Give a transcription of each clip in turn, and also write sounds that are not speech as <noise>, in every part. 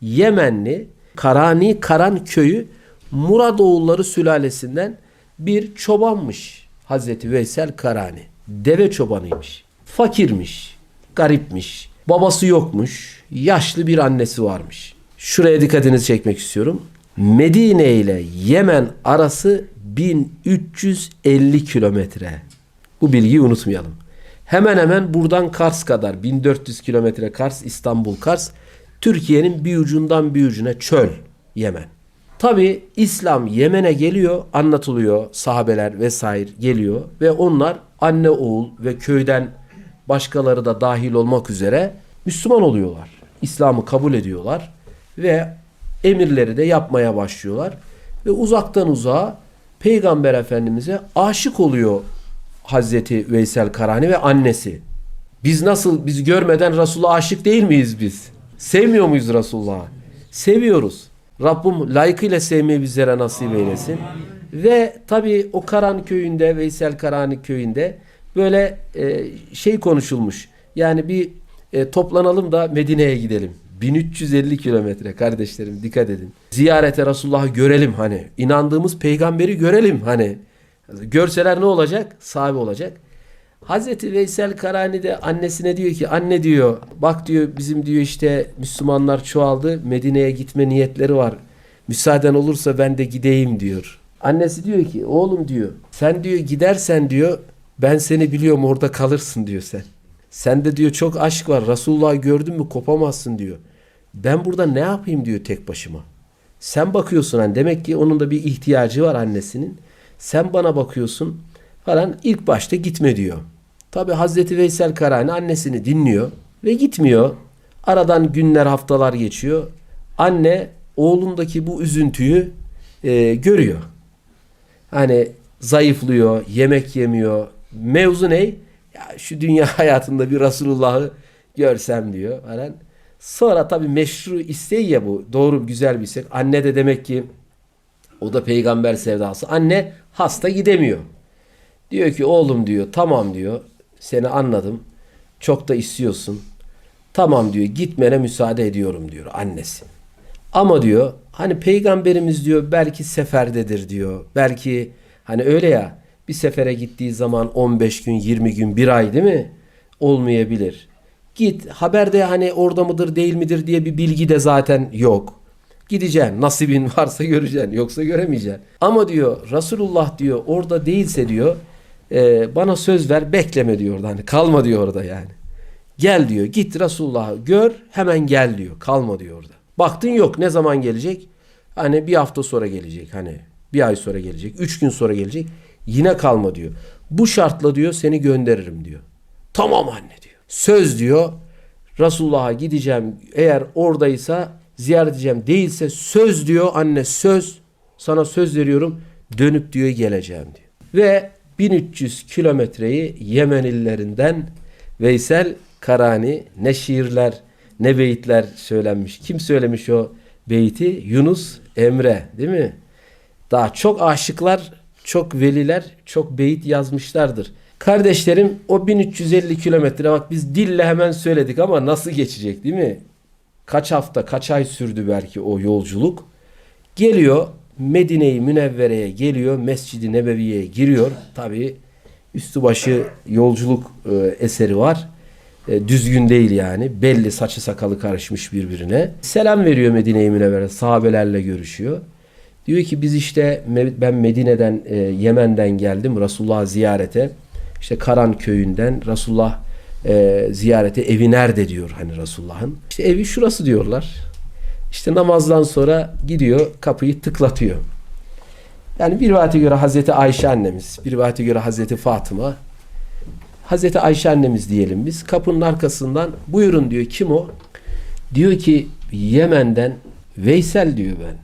Yemenli Karani Karan köyü Muradoğulları sülalesinden bir çobanmış Hazreti Veysel Karani. Deve çobanıymış. Fakirmiş, garipmiş, babası yokmuş, yaşlı bir annesi varmış. Şuraya dikkatinizi çekmek istiyorum. Medine ile Yemen arası 1350 kilometre. Bu bilgiyi unutmayalım. Hemen hemen buradan Kars kadar 1400 kilometre Kars, İstanbul Kars. Türkiye'nin bir ucundan bir ucuna çöl Yemen. Tabi İslam Yemen'e geliyor, anlatılıyor, sahabeler vesaire geliyor ve onlar anne oğul ve köyden başkaları da dahil olmak üzere Müslüman oluyorlar. İslam'ı kabul ediyorlar ve emirleri de yapmaya başlıyorlar ve uzaktan uzağa Peygamber Efendimiz'e aşık oluyor Hazreti Veysel Karani ve annesi. Biz nasıl biz görmeden Resulullah'a aşık değil miyiz biz? Sevmiyor muyuz Resulullah'ı? Seviyoruz. Rabbim layıkıyla sevmeyi bizlere nasip eylesin. Ve tabi o Karan köyünde, Veysel Karani köyünde böyle e, şey konuşulmuş. Yani bir e, toplanalım da Medine'ye gidelim. 1350 kilometre kardeşlerim dikkat edin. Ziyarete Resulullah'ı görelim hani. İnandığımız peygamberi görelim hani. Görseler ne olacak? Sahibi olacak. Hazreti Veysel Karani de annesine diyor ki anne diyor bak diyor bizim diyor işte Müslümanlar çoğaldı Medine'ye gitme niyetleri var. Müsaaden olursa ben de gideyim diyor. Annesi diyor ki oğlum diyor sen diyor gidersen diyor ben seni biliyorum orada kalırsın diyor sen. Sende diyor çok aşk var Resulullah'ı gördün mü kopamazsın diyor. Ben burada ne yapayım diyor tek başıma. Sen bakıyorsun hani demek ki onun da bir ihtiyacı var annesinin. Sen bana bakıyorsun falan ilk başta gitme diyor. Tabi Hazreti Veysel Karani annesini dinliyor ve gitmiyor. Aradan günler haftalar geçiyor. Anne oğlundaki bu üzüntüyü e, görüyor. Hani zayıflıyor, yemek yemiyor. Mevzu ne? Ya şu dünya <laughs> hayatında bir Resulullah'ı görsem diyor falan. Sonra tabi meşru isteği ya bu. Doğru güzel bir istek. Anne de demek ki o da peygamber sevdası. Anne hasta gidemiyor. Diyor ki oğlum diyor tamam diyor seni anladım. Çok da istiyorsun. Tamam diyor gitmene müsaade ediyorum diyor annesi. Ama diyor hani peygamberimiz diyor belki seferdedir diyor. Belki hani öyle ya bir sefere gittiği zaman 15 gün 20 gün bir ay değil mi? Olmayabilir. Git haberde hani orada mıdır değil midir diye bir bilgi de zaten yok. Gideceksin. Nasibin <laughs> varsa göreceksin. Yoksa göremeyeceksin. Ama diyor Resulullah diyor orada değilse diyor e, bana söz ver bekleme diyor. Hani kalma diyor orada yani. Gel diyor git Resulullah'ı gör hemen gel diyor. Kalma diyor orada. Baktın yok ne zaman gelecek? Hani bir hafta sonra gelecek. Hani bir ay sonra gelecek. Üç gün sonra gelecek. Yine kalma diyor. Bu şartla diyor seni gönderirim diyor. Tamam anne diyor. Söz diyor. Resulullah'a gideceğim. Eğer oradaysa ziyaret edeceğim. Değilse söz diyor anne söz. Sana söz veriyorum. Dönüp diyor geleceğim diyor. Ve 1300 kilometreyi Yemen illerinden Veysel Karani ne şiirler ne beyitler söylenmiş. Kim söylemiş o beyti? Yunus Emre değil mi? Daha çok aşıklar, çok veliler, çok beyit yazmışlardır. Kardeşlerim o 1350 kilometre bak biz dille hemen söyledik ama nasıl geçecek değil mi? Kaç hafta, kaç ay sürdü belki o yolculuk. Geliyor Medine-i Münevvere'ye geliyor. Mescid-i Nebevi'ye giriyor. Tabi üstü başı yolculuk e, eseri var. E, düzgün değil yani. Belli saçı sakalı karışmış birbirine. Selam veriyor Medine-i Münevvere. Sahabelerle görüşüyor. Diyor ki biz işte ben Medine'den, e, Yemen'den geldim Resulullah'ı ziyarete. İşte Karan köyünden Resulullah e, ziyarete evi nerede diyor hani Resulullah'ın. İşte evi şurası diyorlar. İşte namazdan sonra gidiyor kapıyı tıklatıyor. Yani bir rivayete göre Hazreti Ayşe annemiz, bir rivayete göre Hazreti Fatıma, Hazreti Ayşe annemiz diyelim biz. Kapının arkasından buyurun diyor kim o? Diyor ki Yemen'den Veysel diyor ben.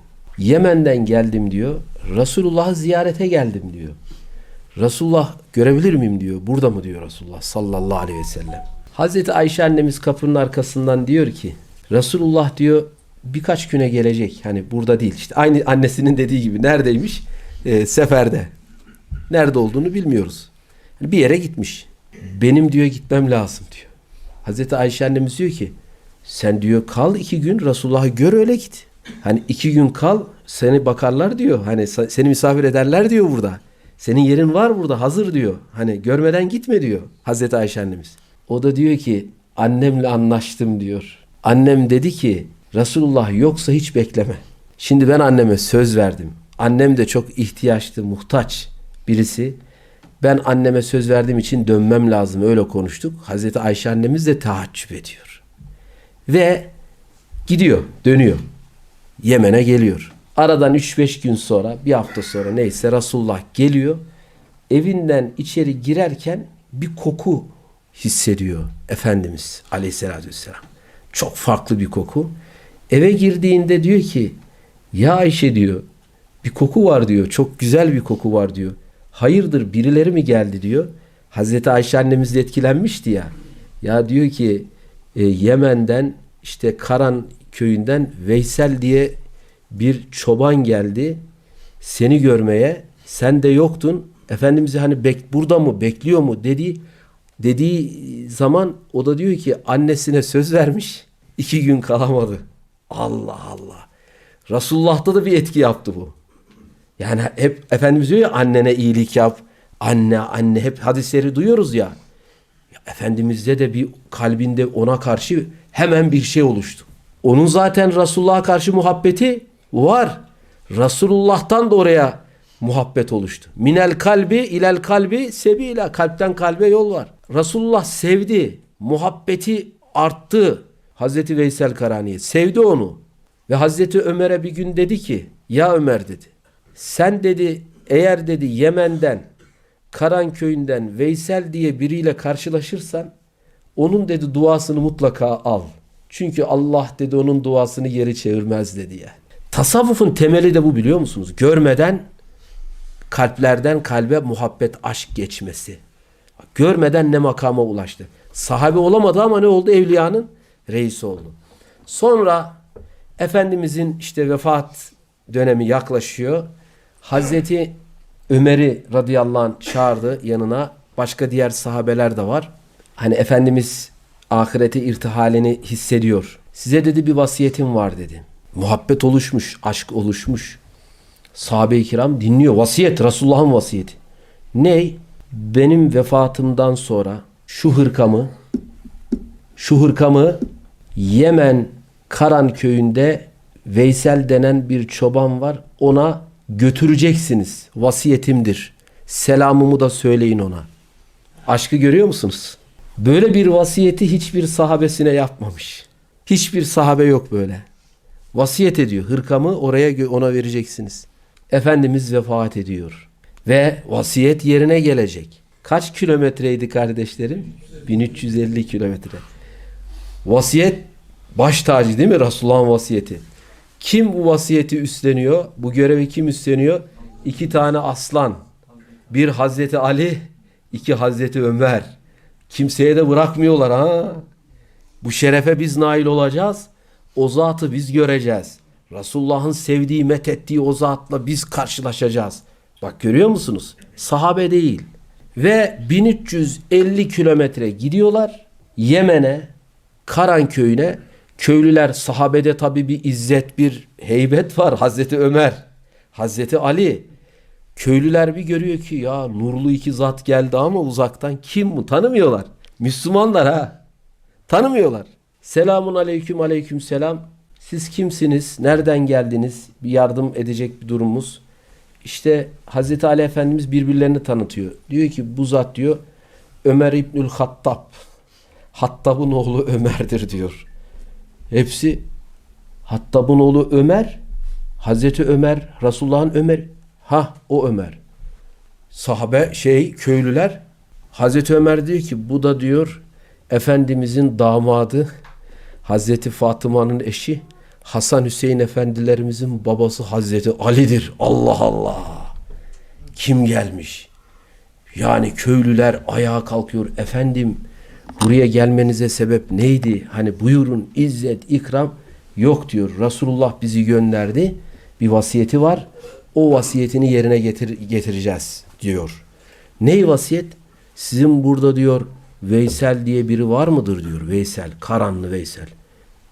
Yemen'den geldim diyor. Resulullah'ı ziyarete geldim diyor. Resulullah görebilir miyim diyor. Burada mı diyor Resulullah sallallahu aleyhi ve sellem. Hazreti Ayşe annemiz kapının arkasından diyor ki Resulullah diyor birkaç güne gelecek. Hani burada değil. İşte aynı annesinin dediği gibi neredeymiş? Ee, seferde. Nerede olduğunu bilmiyoruz. bir yere gitmiş. Benim diyor gitmem lazım diyor. Hazreti Ayşe annemiz diyor ki Sen diyor kal iki gün Resulullah'ı gör öyle git. Hani iki gün kal seni bakarlar diyor. Hani seni misafir ederler diyor burada. Senin yerin var burada hazır diyor. Hani görmeden gitme diyor Hazreti Ayşe annemiz. O da diyor ki annemle anlaştım diyor. Annem dedi ki Resulullah yoksa hiç bekleme. Şimdi ben anneme söz verdim. Annem de çok ihtiyaçlı, muhtaç birisi. Ben anneme söz verdiğim için dönmem lazım. Öyle konuştuk. Hazreti Ayşe annemiz de tahaccüp ediyor. Ve gidiyor, dönüyor. Yemen'e geliyor. Aradan 3-5 gün sonra, bir hafta sonra neyse Resulullah geliyor. Evinden içeri girerken bir koku hissediyor Efendimiz Aleyhisselatü Vesselam. Çok farklı bir koku. Eve girdiğinde diyor ki ya Ayşe diyor bir koku var diyor. Çok güzel bir koku var diyor. Hayırdır birileri mi geldi diyor. Hazreti Ayşe annemiz de etkilenmişti ya. Ya diyor ki e, Yemen'den işte Karan köyünden Veysel diye bir çoban geldi seni görmeye. Sen de yoktun. Efendimiz'i hani bek burada mı bekliyor mu dedi dediği zaman o da diyor ki annesine söz vermiş. iki gün kalamadı. Allah Allah. Resulullah'ta da bir etki yaptı bu. Yani hep Efendimiz diyor ya annene iyilik yap. Anne anne hep hadisleri duyuyoruz ya. ya Efendimiz'de de bir kalbinde ona karşı hemen bir şey oluştu. Onun zaten Resulullah'a karşı muhabbeti var. Resulullah'tan da oraya muhabbet oluştu. Minel kalbi ilel kalbi sebila. Kalpten kalbe yol var. Resulullah sevdi. Muhabbeti arttı. Hazreti Veysel Karani'ye. Sevdi onu. Ve Hazreti Ömer'e bir gün dedi ki ya Ömer dedi. Sen dedi eğer dedi Yemen'den Karan köyünden Veysel diye biriyle karşılaşırsan onun dedi duasını mutlaka al. Çünkü Allah dedi onun duasını geri çevirmez dedi yani. Tasavvufun temeli de bu biliyor musunuz? Görmeden kalplerden kalbe muhabbet, aşk geçmesi. Görmeden ne makama ulaştı. Sahabe olamadı ama ne oldu? Evliyanın reisi oldu. Sonra Efendimizin işte vefat dönemi yaklaşıyor. Hazreti Ömer'i radıyallahu anh çağırdı yanına. Başka diğer sahabeler de var. Hani Efendimiz ahirete irtihalini hissediyor. Size dedi bir vasiyetim var dedi. Muhabbet oluşmuş, aşk oluşmuş. Sahabe-i kiram dinliyor. Vasiyet, Resulullah'ın vasiyeti. Ney? Benim vefatımdan sonra şu hırkamı şu hırkamı Yemen Karan köyünde Veysel denen bir çoban var. Ona götüreceksiniz. Vasiyetimdir. Selamımı da söyleyin ona. Aşkı görüyor musunuz? Böyle bir vasiyeti hiçbir sahabesine yapmamış. Hiçbir sahabe yok böyle. Vasiyet ediyor. Hırkamı oraya ona vereceksiniz. Efendimiz vefat ediyor. Ve vasiyet yerine gelecek. Kaç kilometreydi kardeşlerim? 1350 kilometre. Vasiyet baş tacı değil mi? Resulullah'ın vasiyeti. Kim bu vasiyeti üstleniyor? Bu görevi kim üstleniyor? İki tane aslan. Bir Hazreti Ali, iki Hazreti Ömer. Kimseye de bırakmıyorlar ha. Bu şerefe biz nail olacağız. O zatı biz göreceğiz. Resulullah'ın sevdiği, methettiği o zatla biz karşılaşacağız. Bak görüyor musunuz? Sahabe değil. Ve 1350 kilometre gidiyorlar. Yemen'e, Karan köyüne. Köylüler sahabede tabi bir izzet, bir heybet var. Hazreti Ömer, Hazreti Ali. Köylüler bir görüyor ki ya nurlu iki zat geldi ama uzaktan kim bu? Tanımıyorlar. Müslümanlar ha. Tanımıyorlar. Selamun aleyküm aleyküm selam. Siz kimsiniz? Nereden geldiniz? Bir yardım edecek bir durumumuz. İşte Hazreti Ali Efendimiz birbirlerini tanıtıyor. Diyor ki bu zat diyor Ömer İbnül Hattab. Hattab'ın oğlu Ömer'dir diyor. Hepsi Hattab'ın oğlu Ömer, Hazreti Ömer, Resulullah'ın Ömer. Ha o Ömer. Sahabe şey köylüler Hazreti Ömer diyor ki bu da diyor Efendimizin damadı Hazreti Fatıma'nın eşi Hasan Hüseyin efendilerimizin babası Hazreti Ali'dir. Allah Allah. Kim gelmiş? Yani köylüler ayağa kalkıyor. Efendim buraya gelmenize sebep neydi? Hani buyurun izzet, ikram yok diyor. Resulullah bizi gönderdi. Bir vasiyeti var. O vasiyetini yerine getir getireceğiz diyor. Ney vasiyet? Sizin burada diyor Veysel diye biri var mıdır diyor. Veysel, Karanlı Veysel.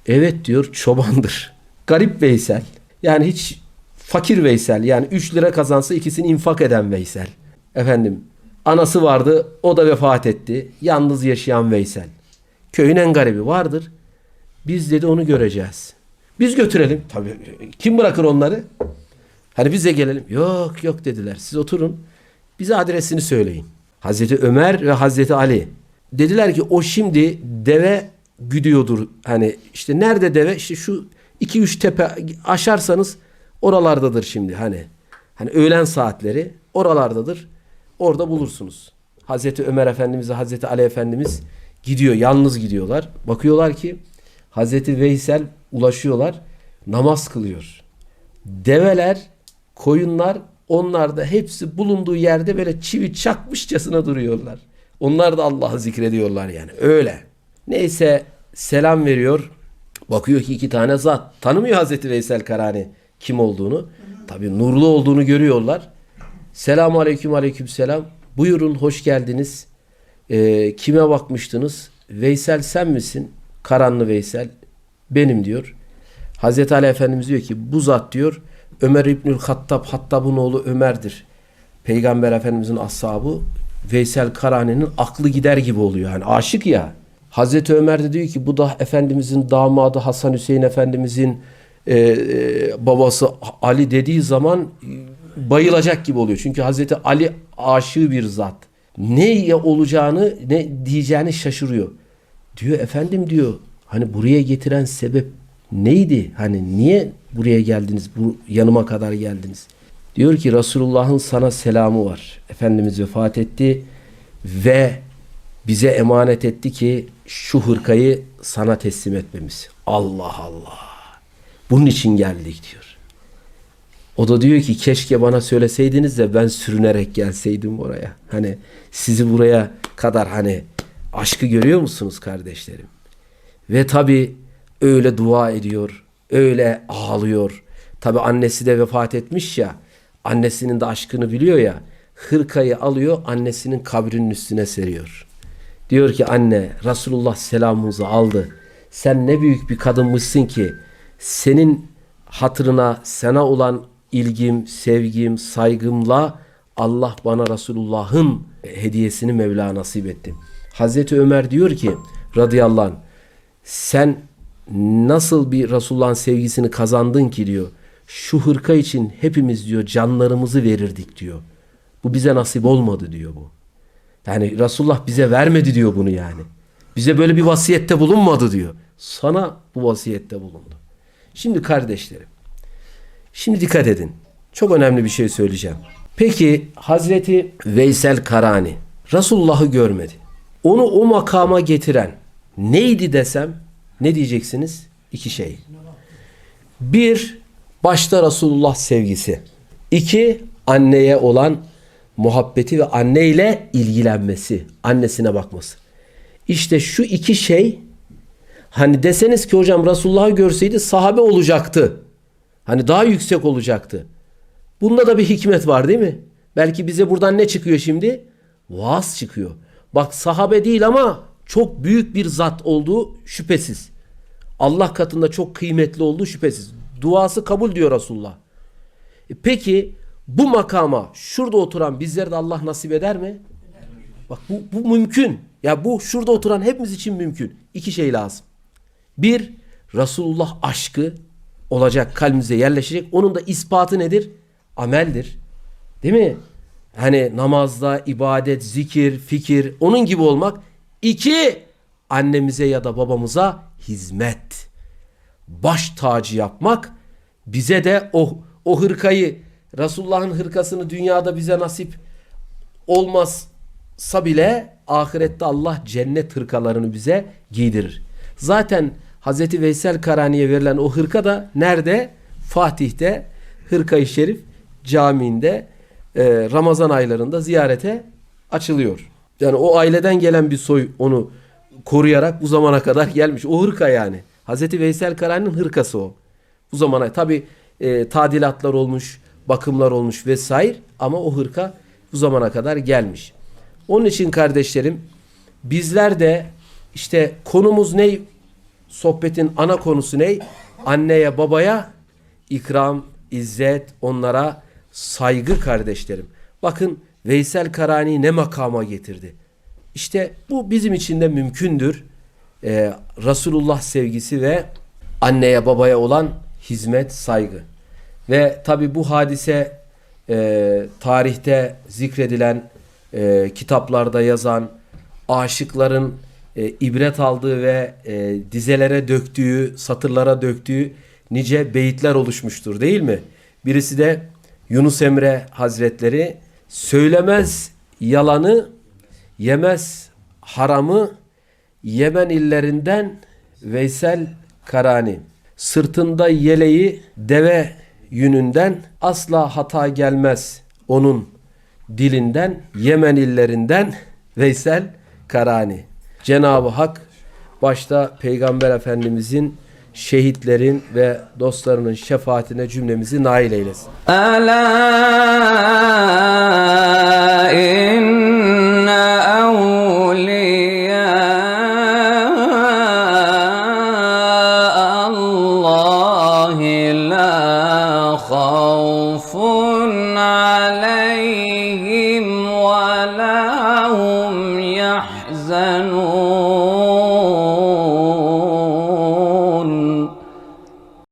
Evet diyor çobandır. <laughs> Garip Veysel. Yani hiç fakir Veysel. Yani 3 lira kazansa ikisini infak eden Veysel. Efendim anası vardı o da vefat etti. Yalnız yaşayan Veysel. Köyün en garibi vardır. Biz dedi onu göreceğiz. Biz götürelim. Tabii kim bırakır onları? Hani bize gelelim. Yok yok dediler. Siz oturun. Bize adresini söyleyin. Hazreti Ömer ve Hazreti Ali. Dediler ki o şimdi deve güdüyordur. Hani işte nerede deve? İşte şu iki üç tepe aşarsanız oralardadır şimdi hani. Hani öğlen saatleri oralardadır. Orada bulursunuz. Hazreti Ömer Efendimiz ve Hazreti Ali Efendimiz gidiyor. Yalnız gidiyorlar. Bakıyorlar ki Hazreti Veysel ulaşıyorlar. Namaz kılıyor. Develer, koyunlar onlar da hepsi bulunduğu yerde böyle çivi çakmışçasına duruyorlar. Onlar da Allah'ı zikrediyorlar yani. Öyle. Neyse selam veriyor. Bakıyor ki iki tane zat. Tanımıyor Hazreti Veysel Karani kim olduğunu. Tabii nurlu olduğunu görüyorlar. Selamun aleyküm aleyküm selam. Buyurun hoş geldiniz. Ee, kime bakmıştınız? Veysel sen misin? Karanlı Veysel. Benim diyor. Hazreti Ali Efendimiz diyor ki bu zat diyor Ömer İbnül Hattab Hattab'ın oğlu Ömer'dir. Peygamber Efendimizin ashabı Veysel Karani'nin aklı gider gibi oluyor. Yani aşık ya. Hazreti Ömer de diyor ki bu da Efendimizin damadı Hasan Hüseyin Efendimizin e, e, babası Ali dediği zaman e, bayılacak gibi oluyor. Çünkü Hazreti Ali aşığı bir zat. Ne olacağını ne diyeceğini şaşırıyor. Diyor efendim diyor hani buraya getiren sebep neydi? Hani niye buraya geldiniz? Bu yanıma kadar geldiniz. Diyor ki Resulullah'ın sana selamı var. Efendimiz vefat etti ve bize emanet etti ki şu hırkayı sana teslim etmemiz. Allah Allah. Bunun için geldik diyor. O da diyor ki keşke bana söyleseydiniz de ben sürünerek gelseydim oraya. Hani sizi buraya kadar hani aşkı görüyor musunuz kardeşlerim? Ve tabi öyle dua ediyor, öyle ağlıyor. Tabi annesi de vefat etmiş ya, annesinin de aşkını biliyor ya, hırkayı alıyor annesinin kabrinin üstüne seriyor. Diyor ki anne Resulullah selamımızı aldı. Sen ne büyük bir kadınmışsın ki senin hatırına sana olan ilgim, sevgim, saygımla Allah bana Resulullah'ın hediyesini Mevla nasip etti. Hazreti Ömer diyor ki radıyallahu anh sen nasıl bir Resulullah'ın sevgisini kazandın ki diyor. Şu hırka için hepimiz diyor canlarımızı verirdik diyor. Bu bize nasip olmadı diyor bu. Yani Resulullah bize vermedi diyor bunu yani. Bize böyle bir vasiyette bulunmadı diyor. Sana bu vasiyette bulundu. Şimdi kardeşlerim. Şimdi dikkat edin. Çok önemli bir şey söyleyeceğim. Peki Hazreti Veysel Karani Resulullah'ı görmedi. Onu o makama getiren neydi desem ne diyeceksiniz? İki şey. Bir, başta Resulullah sevgisi. İki, anneye olan muhabbeti ve anneyle ilgilenmesi. Annesine bakması. İşte şu iki şey hani deseniz ki hocam Resulullah'ı görseydi sahabe olacaktı. Hani daha yüksek olacaktı. Bunda da bir hikmet var değil mi? Belki bize buradan ne çıkıyor şimdi? Vaaz çıkıyor. Bak sahabe değil ama çok büyük bir zat olduğu şüphesiz. Allah katında çok kıymetli olduğu şüphesiz. Duası kabul diyor Resulullah. E peki bu makama şurada oturan bizlere de Allah nasip eder mi? Bak bu, bu mümkün. Ya bu şurada oturan hepimiz için mümkün. İki şey lazım. Bir, Resulullah aşkı olacak kalbimize yerleşecek. Onun da ispatı nedir? Ameldir. Değil mi? Hani namazda, ibadet, zikir, fikir onun gibi olmak. İki, annemize ya da babamıza hizmet. Baş tacı yapmak. Bize de o, o hırkayı, Resulullah'ın hırkasını dünyada bize nasip olmazsa bile ahirette Allah cennet hırkalarını bize giydirir. Zaten Hazreti Veysel Karani'ye verilen o hırka da nerede? Fatih'te Hırka-i Şerif Camii'nde e, Ramazan aylarında ziyarete açılıyor. Yani o aileden gelen bir soy onu koruyarak bu zamana kadar gelmiş. O hırka yani. Hazreti Veysel Karani'nin hırkası o. Bu zamana tabi e, tadilatlar olmuş, bakımlar olmuş vesaire ama o hırka bu zamana kadar gelmiş. Onun için kardeşlerim bizler de işte konumuz ne sohbetin ana konusu ne? Anneye babaya ikram, izzet, onlara saygı kardeşlerim. Bakın Veysel Karani ne makama getirdi. İşte bu bizim için de mümkündür. Ee, Resulullah sevgisi ve anneye babaya olan hizmet, saygı. Ve tabi bu hadise e, tarihte zikredilen, e, kitaplarda yazan, aşıkların e, ibret aldığı ve e, dizelere döktüğü, satırlara döktüğü nice beyitler oluşmuştur değil mi? Birisi de Yunus Emre Hazretleri söylemez yalanı, yemez haramı, Yemen illerinden Veysel Karani. Sırtında yeleği deve yününden asla hata gelmez onun dilinden Yemen illerinden Veysel Karani. Cenab-ı Hak başta Peygamber Efendimizin şehitlerin ve dostlarının şefaatine cümlemizi nail eylesin.